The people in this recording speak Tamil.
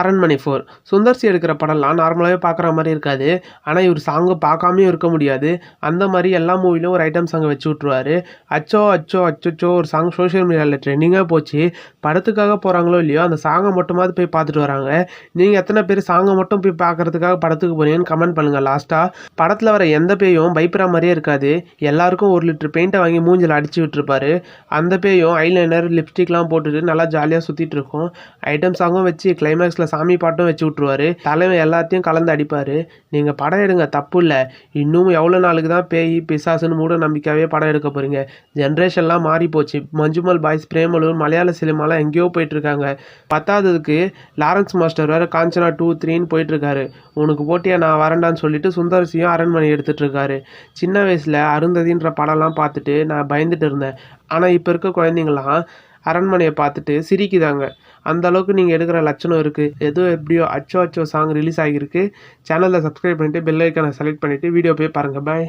அரண்மனை ஃபோர் சுந்தர்சி எடுக்கிற படம்லாம் நார்மலாகவே பார்க்குற மாதிரி இருக்காது. ஆனால் இவர் சாங்கு பார்க்காமையும் இருக்க முடியாது. அந்த மாதிரி எல்லா மூவிலும் ஒரு ஐட்டம் சாங்கை வச்சு விட்ருவாரு அச்சோ அச்சோ அச்சோச்சோ ஒரு சாங் சோஷியல் மீடியாவில் ட்ரெண்டிங்காக போச்சு. படத்துக்காக போகிறாங்களோ இல்லையோ அந்த சாங்கை மட்டுமாவது போய் பார்த்துட்டு வராங்க. நீங்கள் எத்தனை பேர் சாங்கை மட்டும் போய் பார்க்கறதுக்காக படத்துக்கு போகிறீங்கன்னு கமெண்ட் பண்ணுங்கள் லாஸ்ட்டாக படத்தில் வர எந்த பேயும் பயப்படுற மாதிரியே இருக்காது. எல்லாருக்கும் ஒரு லிட்டர் பெயிண்ட்டை வாங்கி மூஞ்சில் அடிச்சு விட்டுருப்பாரு. அந்த பேயும் ஐலைனர் லிப்ஸ்டிக்லாம் போட்டுட்டு நல்லா ஜாலியாக சுற்றிட்டு இருக்கும். ஐட்டம் சாங்கும் வச்சு கிளைமேக்ஸில் சாமி பாட்டும் வச்சு விட்ருவாரு தலைவன் எல்லாத்தையும் கலந்து அடிப்பார். நீங்கள் படம் எடுங்க தப்பு இல்லை. இன்னும் எவ்வளோ நாளுக்கு தான் பேய் பிசாசுன்னு மூட நம்பிக்கையாகவே படம் எடுக்க போகிறீங்க ஜென்ரேஷன்லாம் மாறி போச்சு. மஞ்சுமல் பாய்ஸ் பிரேமலூர் மலையாள சினிமாலாம் எங்கேயோ போயிட்டுருக்காங்க பத்தாததுக்கு லாரன்ஸ் மாஸ்டர் வேறு காஞ்சனா டூ த்ரீன்னு போயிட்டுருக்காரு உனக்கு போட்டியா நான் வரேன்டான்னு சொல்லிட்டு சுந்தரசியும் அரண்மனை எடுத்துட்டு இருக்காரு. சின்ன வயசில் அருந்ததின்ற படம்லாம் பார்த்துட்டு நான் பயந்துட்டு இருந்தேன். ஆனால் இப்போ இருக்க குழந்தைங்களாம் அரண்மனையை பார்த்துட்டு சிரிக்குதாங்க. அந்த அளவுக்கு நீங்கள் எடுக்கிற லட்சணம் இருக்குது ஏதோ எப்படியோ அச்சோ அச்சோ சாங் ரிலீஸ் ஆகியிருக்கு. சேனலில் சப்ஸ்கிரைப் பண்ணிவிட்டு பெல் ஐக்கானை செலக்ட் பண்ணிவிட்டு வீடியோ போய் பாருங்கள் பாய்